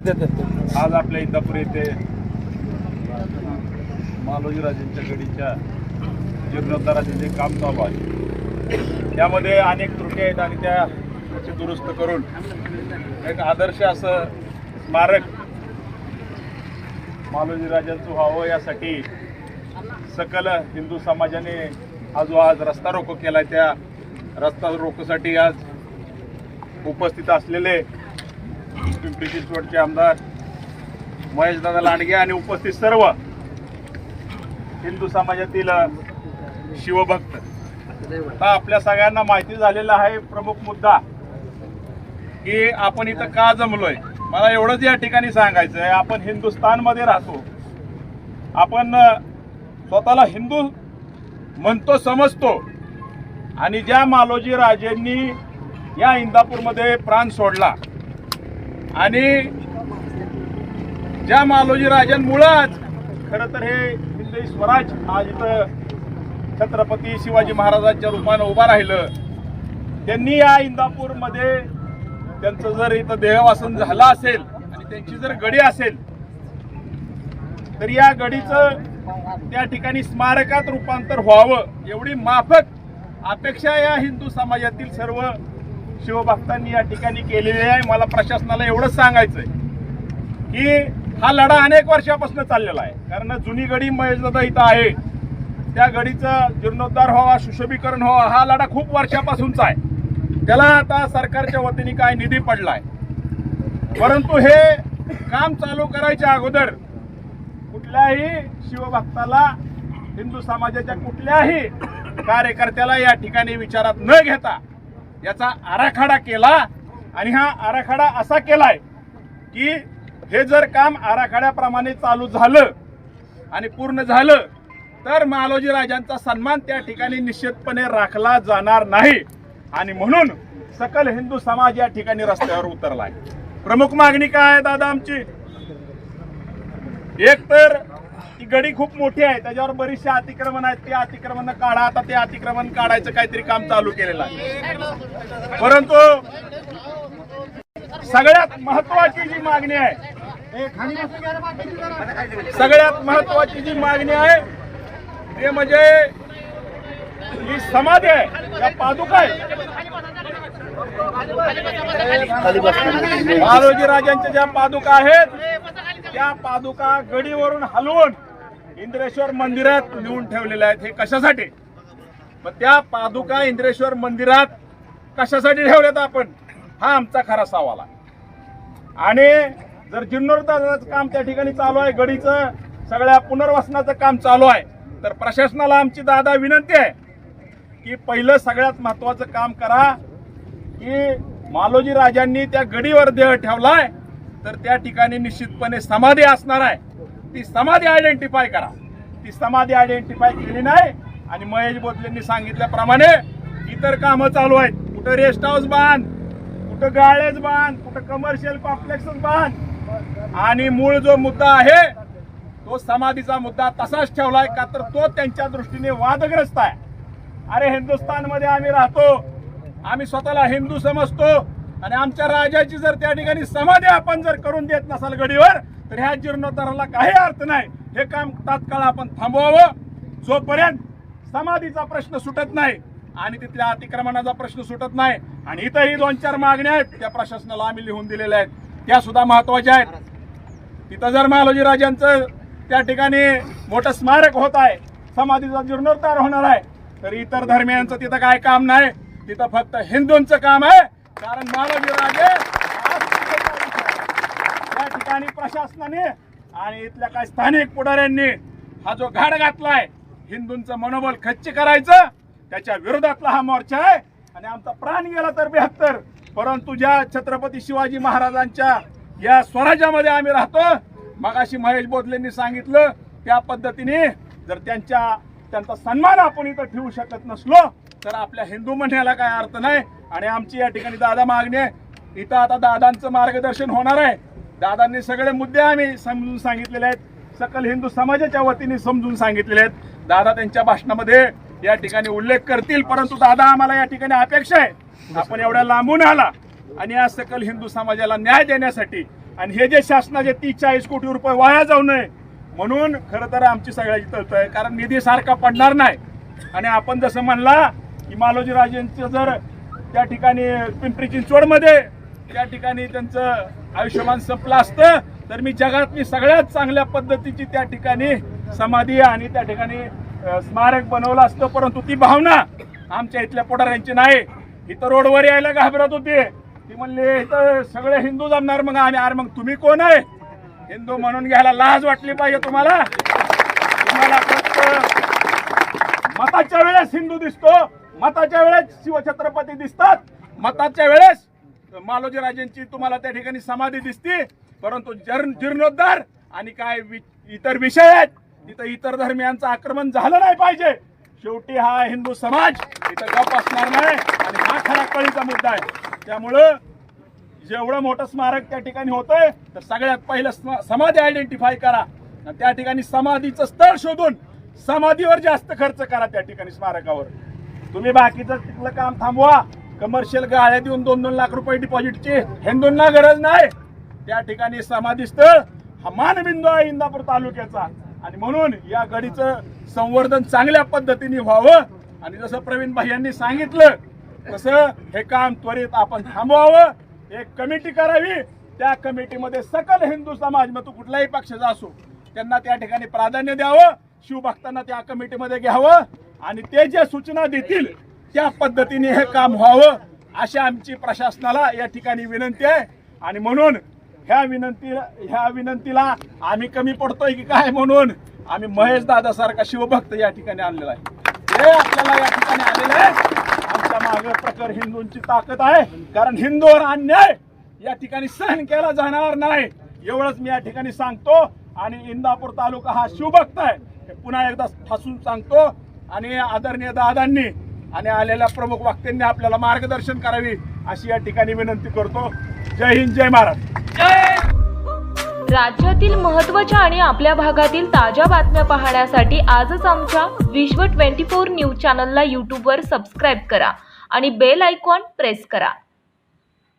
आज आपल्या इंदापूर येथे मालोजीराजेंच्या गडीच्या जीर्णोद्धाराचे जे काम चालू आहे त्यामध्ये अनेक त्रुटी आहेत आणि त्या दुरुस्त करून एक आदर्श असं स्मारक मालोजीराजांचं व्हावं यासाठी सकल हिंदू समाजाने आज आज रस्ता रोको केला त्या रस्ता रोकोसाठी आज उपस्थित असलेले पिंपरी चिंचवडचे आमदार महेशदादा लांडगे आणि उपस्थित सर्व हिंदू समाजातील शिवभक्त. आता आपल्या सगळ्यांना माहिती झालेला आहे प्रमुख मुद्दा की आपण इथं का जमलोय? मला एवढंच या ठिकाणी सांगायचं आहे आपण हिंदुस्थानमध्ये राहतो. आपण स्वतःला हिंदू म्हणतो समजतो. आणि ज्या मालोजी राजेंनी या इंदापूरमध्ये प्राण सोडला आणि ज्या मालोजी राजांमुळंच खरं तर हे हिंदवी स्वराज आज इथं छत्रपती शिवाजी महाराजांच्या रूपानं उभा राहिलं. त्यांनी या इंदापूरमध्ये त्यांचं जर इथं देहवासन झालं असेल आणि त्यांची जर गडी असेल तर या गडीचं त्या ठिकाणी स्मारकात रूपांतर व्हावं एवढी माफक अपेक्षा या हिंदू समाजातील सर्व शिवभक्तांनी या ठिकाणी केलेली आहे. मला प्रशासनाला एवढंच सांगायचंय की हा लढा अनेक वर्षापासून चाललेला आहे. कारण जुनी गडी महेशदादा इथं आहे. त्या गडीचं जीर्णोद्धार व्हावा सुशोभीकरण व्हावा हा लढा खूप वर्षापासूनचा आहे. त्याला आता सरकारच्या वतीने काय निधी पडलाय? परंतु हे काम चालू करायच्या अगोदर कुठल्याही शिवभक्ताला हिंदू समाजाच्या कुठल्याही कार्यकर्त्याला या ठिकाणी विचारात न घेता याचा आराखडा केला आणि हा आराखडा असा केलाय की हे जर काम आराखड्याप्रमाणे चालू झालं आणि पूर्ण झालं तर मालोजी राजांचा सन्मान त्या ठिकाणी निश्चितपणे राखला जाणार नाही. आणि म्हणून सकल हिंदू समाज या ठिकाणी रस्त्यावर उतरलाय. प्रमुख मागणी काय आहे दादा आमची? एक तर गडी खूप मोठी आहे त्याच्यावर बरीचशी अतिक्रमण आहेत. ते अतिक्रमण काढा आता ते अतिक्रमण काढायचं काहीतरी काम चालू केलेलं आहे. परंतु सगळ्यात महत्वाची जी मागणी आहे सगळ्यात महत्वाची जी मागणी आहे ते म्हणजे ही समाधी आहे या पादुका आहे बालोजी राजांच्या ज्या पादुका आहेत त्या पादुका गडीवरून हलवून इंद्रेश्वर मंदिरात लिहून ठेवलेले आहेत. हे कशासाठी? मग त्या पादुका इंद्रेश्वर मंदिरात कशासाठी ठेवल्यात आपण? हा आमचा खरा सवाल आहे. आणि जर जीर्णोद्धाराचं काम त्या ठिकाणी चालू आहे गडीचं सगळ्या पुनर्वसनाचं काम चालू आहे तर प्रशासनाला आमची दादा विनंती आहे की पहिलं सगळ्यात महत्वाचं काम करा की मालोजी राजांनी त्या गडीवर देह ठेवलाय तर त्या ठिकाणी निश्चितपणे समाधी असणार आहे. ती समाधी आयडेंटिफाय करा. ती समाधी आयडेंटिफाय केली नाही आणि महेश बोतलेंनी सांगितल्याप्रमाणे इतर कामं चालू आहेत. कुठं रेस्ट हाऊस बांध कुठं गाळेज बांध कुठं कमर्शियल कॉम्प्लेक्स बांध. आणि मूळ जो मुद्दा आहे तो समाधीचा मुद्दा तसाच ठेवलाय का तर तो त्यांच्या दृष्टीने वादग्रस्त आहे. अरे हिंदुस्थानमध्ये आम्ही राहतो आम्ही स्वतःला हिंदू समजतो आणि आमच्या राजाची जर त्या ठिकाणी समाधी आपण जर करून देत नसाल गडीवर तर ह्या जीर्णोद्धाराला काही अर्थ नाही. हे काम तात्काळ आपण थांबवावं. जोपर्यंत समाधीचा प्रश्न सुटत नाही आणि तिथल्या अतिक्रमणाचा प्रश्न सुटत नाही आणि इथंही दोन चार मागण्या आहेत त्या प्रशासनाला आम्ही लिहून दिलेल्या आहेत. त्या सुद्धा महत्त्वाच्या आहेत. तिथं जर महालोजी राजांचं त्या ठिकाणी मोठं स्मारक होत आहे समाधीचा जीर्णोद्धार होणार आहे तर इतर धर्मियांचं तिथं काय काम नाही. तिथं फक्त हिंदूंचं काम आहे. कारण महालोजी राजे स्थानिक प्रशासनाने आणि इथल्या काही स्थानिक पुढाऱ्यांनी हा जो घाड घातलाय हिंदूंचं मनोबल खच्ची करायचं त्याच्या विरोधातला हा मोर्चा आहे. आणि आमचा प्राण गेला तर बेहत्तर. परंतु ज्या छत्रपती शिवाजी महाराजांच्या या स्वराज्यामध्ये आम्ही राहतो मगाशी महेश बोधलेंनी सांगितलं त्या पद्धतीने जर त्यांच्या त्यांचा सन्मान आपण इथं ठेवू शकत नसलो तर आपल्या हिंदू म्हणण्याला काय अर्थ नाही. आणि आमची या ठिकाणी दादा मागणी आहे इथं आता दादांचं मार्गदर्शन होणार आहे. दादांनी सगळे मुद्दे आम्ही समजून सांगितलेले आहेत. सकल हिंदू समाजाच्या वतीने समजून सांगितलेले आहेत. दादा त्यांच्या भाषणामध्ये या ठिकाणी उल्लेख करतील परंतु दादा आम्हाला या ठिकाणी अपेक्षा आहे. आपण एवढ्या लांबून आला आणि या सकल हिंदू समाजाला न्याय देण्यासाठी आणि हे जे शासनाचे तीस चाळीस कोटी रुपये वाया जाऊ नये म्हणून खरं तर आमची सगळ्याची तळतळ आहे. कारण निधी सारखा पडणार नाही. आणि आपण जसं म्हणला की मालोजी राजेंचं जर त्या ठिकाणी पिंपरी चिंचवडमध्ये त्या ठिकाणी त्यांचं आयुष्यमान संपलं असतं तर मी जगातली सगळ्यात चांगल्या पद्धतीची त्या ठिकाणी समाधी आणि त्या ठिकाणी स्मारक बनवलं असतं परंतु ती भावना आमच्या इथल्या पुढाऱ्यांची नाही. इथं रोडवर यायला घाबरत होती. ती म्हणले इथं सगळे हिंदू जमणार मग आम्ही. अरे मग तुम्ही कोण आहे? हिंदू म्हणून घ्यायला लाज वाटली पाहिजे तुम्हाला. तुम्हाला फक्त मताच्या वेळेस हिंदू दिसतो. मताच्या वेळेस शिवछत्रपती दिसतात. मताच्या वेळेस मालोजी राजेंची तुम्हाला त्या ठिकाणी समाधी दिसते परंतु जर जीर्णोद्धार आणि काय वि- इतर विषय आहेत तिथं इतर धर्मियांचं आक्रमण झालं नाही पाहिजे. शेवटी हा हिंदू समाज इथं गप असणार नाही आणि हा खरा कळीचा मुद्दा आहे. त्यामुळं जेवढं मोठं स्मारक त्या ठिकाणी होतंय तर सगळ्यात पहिलं समाधी आयडेंटिफाय करा. आणि त्या ठिकाणी समाधीचं स्थळ शोधून समाधीवर जास्त खर्च करा त्या ठिकाणी स्मारकावर. तुम्ही बाकीचं तिथलं काम थांबवा. कमर्शियल गाळ्या देऊन दोन दोन लाख रुपये डिपॉझिटची हिंदूंना गरज नाही. त्या ठिकाणी समाधीस्थळ हा मानबिंदू आहे इंदापूर तालुक्याचा. आणि म्हणून या गडीचं संवर्धन चांगल्या पद्धतीने व्हावं. आणि जसं प्रवीण भाई यांनी सांगितलं तसं हे काम त्वरित आपण थांबवावं. एक कमिटी करावी. त्या कमिटीमध्ये सकल हिंदू समाज मग तो कुठल्याही पक्षाचा असो त्यांना त्या ठिकाणी प्राधान्य द्यावं. शिवभक्तांना त्या कमिटीमध्ये घ्यावं. आणि ते ज्या सूचना देतील त्या पद्धतीने हे काम व्हावं अशी आमची प्रशासनाला या ठिकाणी विनंती आहे. आणि म्हणून ह्या विनंती ह्या विनंतीला आम्ही कमी पडतोय की काय म्हणून आम्ही महेश दादा सारखा शिवभक्त या ठिकाणी आणलेला आहे. हे आपल्याला या ठिकाणी आलेलं आहे. आमच्या मागे प्रकार हिंदूंची ताकद आहे. कारण हिंदूवर अन्याय या ठिकाणी सहन केला जाणार नाही. एवढंच मी या ठिकाणी सांगतो. आणि इंदापूर तालुका हा शिवभक्त आहे. हे पुन्हा एकदा ठासून सांगतो. आणि आदरणीय दादांनी आणि आलेल्या प्रमुख वक्त्यांनी आपल्याला मार्गदर्शन करावी अशी या ठिकाणी विनंती करतो. जय हिंद जय महाराज राज्यातील महत्त्वाच्या आणि आपल्या भागातील ताज्या बातम्या पाहण्यासाठी आजच आमच्या विश्व 24 न्यूज चॅनलला यूट्यूबवर सबस्क्राईब करा आणि बेल आयकॉन प्रेस करा.